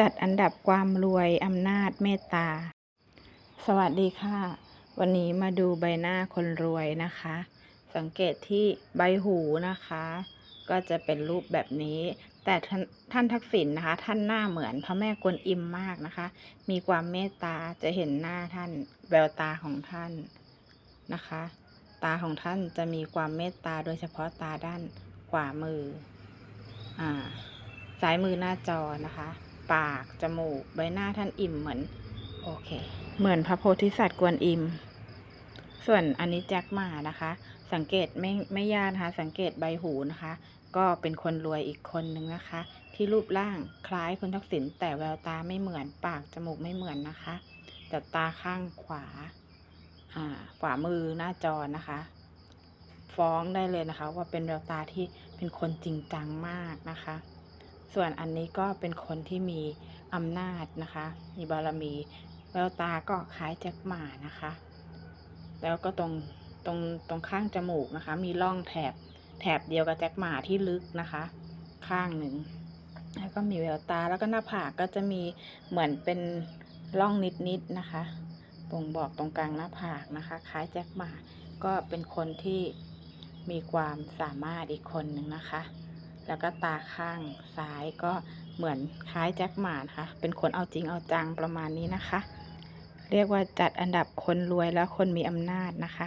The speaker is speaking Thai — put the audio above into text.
จัดอันดับความรวยอำนาจเมตตา สวัสดีค่ะ วันนี้มาดูใบหน้าคนรวยนะคะ สังเกตที่ใบหูนะคะ ก็จะเป็นรูปแบบนี้ แต่ท่านท่านทักษิณนะคะ ท่านหน้าเหมือนพระแม่กวนอิมมากนะคะ มีความเมตตาจะเห็นหน้าท่านแววตาของท่านนะคะ ตาของท่านจะมีความเมตตาโดยเฉพาะตาด้านขวามืออ่าซ้ายมือหน้าจอนะคะ ปาก จมูก ใบหน้าท่านอิ่มเหมือน โอเค เหมือนพระโพธิสัตว์กวนอิม ส่วนอันนี้แจ็คมานะคะ สังเกตไม่ไม่ยากนะคะ สังเกตใบหูนะคะ ก็เป็นคนรวยอีกคนนึงนะคะ ที่รูปร่างคล้ายคุณทักษิณแต่แววตาไม่เหมือน ปากจมูกไม่เหมือนนะคะแต่ตาข้างขวาขวามือหน้าจอนะคะ ฟ้องได้เลยนะคะ ว่าเป็นแววตาที่เป็นคนจริงจังมากนะคะ ส่วนอันนี้ก็เป็นคนที่มีอำนาจนะคะ มีบารมี แววตาก็คล้ายแจ็คหมานะคะ แล้วก็ตรงตรงตรงข้างจมูกนะคะ มีร่องแถบแถบเดียวกับแจ็คหมาที่ลึกนะคะ ข้างหนึ่ง แล้วก็มีแววตาแล้วก็หน้าผากก็จะมีเหมือนเป็นร่องนิดๆนะคะบ่งบอกตรงกลางหน้าผากนะคะ คล้ายแจ็คหมาก็เป็นคนที่มีความสามารถอีกคนหนึ่งนะคะ แล้วก็ตาข้างซ้ายก็เหมือนคล้ายแจ็คหมานะคะเป็นคนเอาจริงเอาจังประมาณนี้นะคะ เรียกว่าจัดอันดับคนรวยและคนมีอำนาจนะคะ